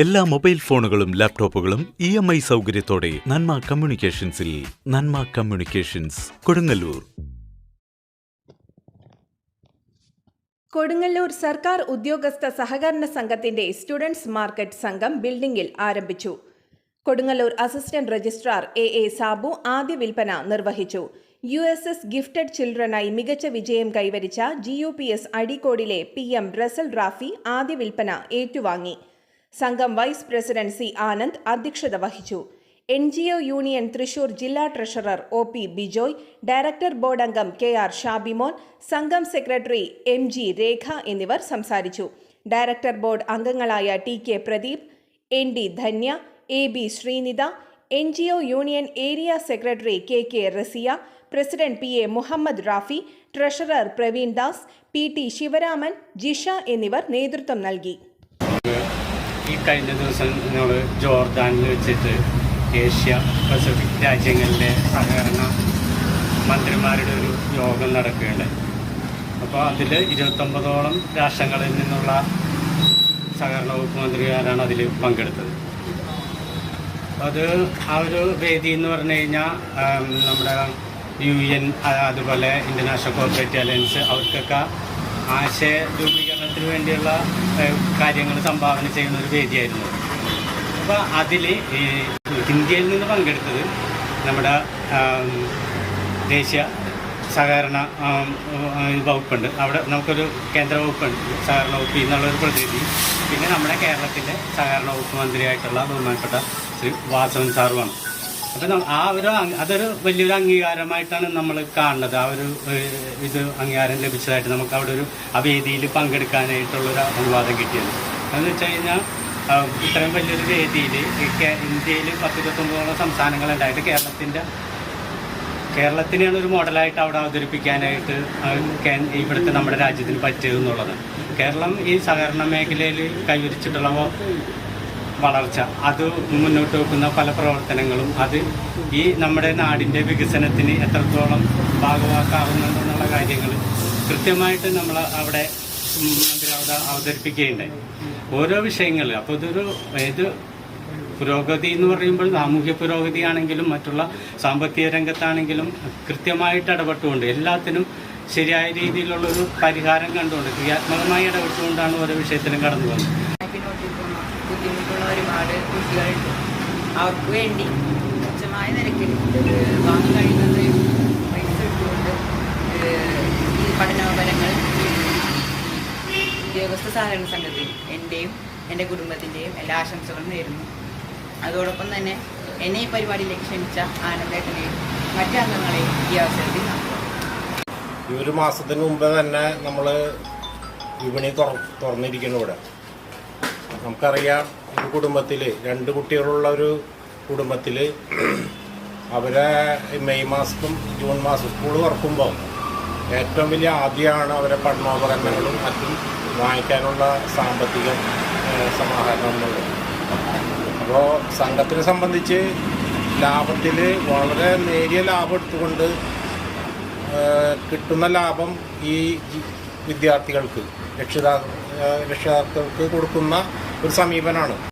എല്ലാ മൊബൈൽ ഫോണുകളും ലാപ്ടോപ്പുകളും ഇ എം ഐ സൗകര്യത്തോടെ നന്മ കമ്മ്യൂണിക്കേഷൻസിൽ നന്മ കമ്മ്യൂണിക്കേഷൻസ് കൊടുങ്ങല്ലൂർ. കൊടുങ്ങല്ലൂർ സർക്കാർ ഉദ്യോഗസ്ഥ സഹകരണ സംഘത്തിന്റെ സ്റ്റുഡൻസ് മാർക്കറ്റ് സംഘം ബിൽഡിംഗിൽ ആരംഭിച്ചു. Kodungallur assistant registrar A A Sabu ആദ്യ വിൽപ്പന നിർവഹിച്ചു. യു എസ് എസ് ഗിഫ്റ്റഡ് ചിൽഡ്രനായി മികച്ച വിജയം കൈവരിച്ച ജി യു പി എസ് അടിക്കോടിലെ പി എം റസൽ റാഫി ആദ്യ വിൽപ്പന ഏറ്റുവാങ്ങി. സംഘം വൈസ് പ്രസിഡന്റ് സി ആനന്ദ് അധ്യക്ഷത വഹിച്ചു. N G O union Thrissur ജില്ലാ treasurer O P Bijoy director board അംഗം കെ ആർ ഷാബിമോൻ സംഘം സെക്രട്ടറി എം ജി രേഖ എന്നിവർ സംസാരിച്ചു. ഡയറക്ടർ ബോർഡ് അംഗങ്ങളായ T K Pradeep N D Dhanya A B Sreenitha N G O union area secretary K K Rasiya president P A Muhammad Rafi treasurer Praveen Das P T Sivaraman Jisha എന്നിവർ നേതൃത്വം നൽകി. ഈ കഴിഞ്ഞ ദിവസം നമ്മൾ ജോർദാനിൽ വെച്ചിട്ട് Asia Pacific രാജ്യങ്ങളിലെ സഹകരണ മന്ത്രിമാരുടെ ഒരു യോഗം നടക്കുകയുണ്ടായി. അപ്പോൾ അതിൽ ഇരുപത്തൊമ്പതോളം രാഷ്ട്രങ്ങളിൽ നിന്നുള്ള സഹകരണ വകുപ്പ് മന്ത്രിമാരാണ് അതിൽ പങ്കെടുത്തത്. അത് ആ ഒരു വേദി എന്ന് പറഞ്ഞു കഴിഞ്ഞാൽ നമ്മുടെ യു എൻ അതുപോലെ ഇന്റർനാഷണൽ കോർപ്പറേറ്റ് അലയൻസ് അവർക്കൊക്കെ ആശയ രൂപീകരണത്തിന് വേണ്ടിയുള്ള കാര്യങ്ങൾ സംഭാവന ചെയ്യുന്ന ഒരു വേദിയായിരുന്നു. അപ്പോൾ അതിൽ ഇന്ത്യയിൽ നിന്ന് പങ്കെടുത്തത് നമ്മുടെ ദേശീയ സഹകരണ വകുപ്പുണ്ട്. അവിടെ നമുക്കൊരു കേന്ദ്ര വകുപ്പുണ്ട്. സഹകരണ വകുപ്പ് എന്നുള്ളൊരു പ്രതിനിധി. പിന്നെ നമ്മുടെ കേരളത്തിന്റെ സഹകരണ വകുപ്പ് മന്ത്രിയായിട്ടുള്ള ബഹുമാനപ്പെട്ട ശ്രീ വാസവൻ സാറുമാണ്. അപ്പം ആ ഒരു അതൊരു വലിയൊരു അംഗീകാരമായിട്ടാണ് നമ്മൾ കാണുന്നത്. ആ ഒരു ഇത് അംഗീകാരം ലഭിച്ചതായിട്ട് നമുക്ക് അവിടെ ഒരു ആ വേദിയിൽ പങ്കെടുക്കാനായിട്ടുള്ളൊരു അനുവാദം കിട്ടിയത്. എന്ന് വെച്ച് കഴിഞ്ഞാൽ ഇത്രയും വലിയൊരു വേദിയിൽ ഇന്ത്യയിൽ പത്തിരുപത്തൊമ്പതോളം സംസ്ഥാനങ്ങളുണ്ടായിട്ട് കേരളത്തിന്റെ കേരളത്തിനെയാണ് ഒരു മോഡലായിട്ട് അവിടെ അവതരിപ്പിക്കാനായിട്ട് ഇവിടുത്തെ നമ്മുടെ രാജ്യത്തിന് പറ്റിയത് എന്നുള്ളത് കേരളം ഈ സഹകരണ മേഖലയിൽ കൈവരിച്ചിട്ടുള്ള വളർച്ച. അത് മുന്നോട്ട് വെക്കുന്ന പല പ്രവർത്തനങ്ങളും അത് ഈ നമ്മുടെ നാടിന്റെ വികസനത്തിന് എത്രത്തോളം ഭാഗമാക്കാവുന്നുണ്ടെന്നുള്ള കാര്യങ്ങൾ കൃത്യമായിട്ട് നമ്മൾ അവിടെ മന്ത്രി അവിടെ അവതരിപ്പിക്കുകയുണ്ടായി. ഓരോ വിഷയങ്ങൾ അപ്പോൾ ഇതൊരു ഏത് പുരോഗതി എന്ന് പറയുമ്പോൾ സാമൂഹ്യ പുരോഗതിയാണെങ്കിലും മറ്റുള്ള സാമ്പത്തിക രംഗത്താണെങ്കിലും കൃത്യമായിട്ട് ഇടപെട്ടുകൊണ്ട് എല്ലാത്തിനും ശരിയായ രീതിയിലുള്ളൊരു പരിഹാരം കണ്ടുകൊണ്ട് ക്രിയാത്മകമായി ഇടപെട്ടുകൊണ്ടാണ് ഓരോ വിഷയത്തിലും കടന്നു പോകുന്നത്. പിന്നോട്ട് പോകുന്ന ബുദ്ധിമുട്ടുള്ള ഒരുപാട് കുട്ടികളുണ്ട്. അവർക്ക് വേണ്ടി തുച്ഛമായ നിരക്കിൽ വാങ്ങി കഴിയുന്നത് പൈസ ഇട്ടുകൊണ്ട് ഈ പഠനോപരങ്ങൾ ഉദ്യോഗസ്ഥ സഹകരണ സംഘത്തിൽ എന്റെയും എന്റെ കുടുംബത്തിന്റെയും എല്ലാ ആശംസകളും നേരുന്നു. അതോടൊപ്പം തന്നെ എന്നെ ഈ പരിപാടിയിലേക്ക് ക്ഷണിച്ച ആനന്ദേട്ടനെയും മറ്റു അംഗങ്ങളെയും ഈ അവസരത്തിൽ ഈ ഒരു മാസത്തിന് മുമ്പ് തന്നെ നമ്മൾ വിപണി തുറ തുറന്നിരിക്കുന്നു ഇവിടെ. നമുക്കറിയാം ഒരു കുടുംബത്തിൽ രണ്ട് കുട്ടികളുള്ള ഒരു കുടുംബത്തിൽ അവരെ മെയ് മാസത്തും ജൂൺ മാസം സ്കൂൾ തുറക്കുമ്പോൾ ഏറ്റവും വലിയ ആദ്യമാണ് അവരെ പഠനോപകരണങ്ങളും മറ്റും വാങ്ങിക്കാനുള്ള സാമ്പത്തിക സമാഹരണം അപ്പോൾ സംഘത്തിനെ സംബന്ധിച്ച് ലാഭത്തിൽ വളരെ നേരിയ ലാഭം എടുത്തുകൊണ്ട് കിട്ടുന്ന ലാഭം ഈ വിദ്യാർത്ഥികൾക്ക് രക്ഷിതാ രക്ഷിതാക്കൾക്ക് കൊടുക്കുന്ന ഒരു സമീപനമാണ്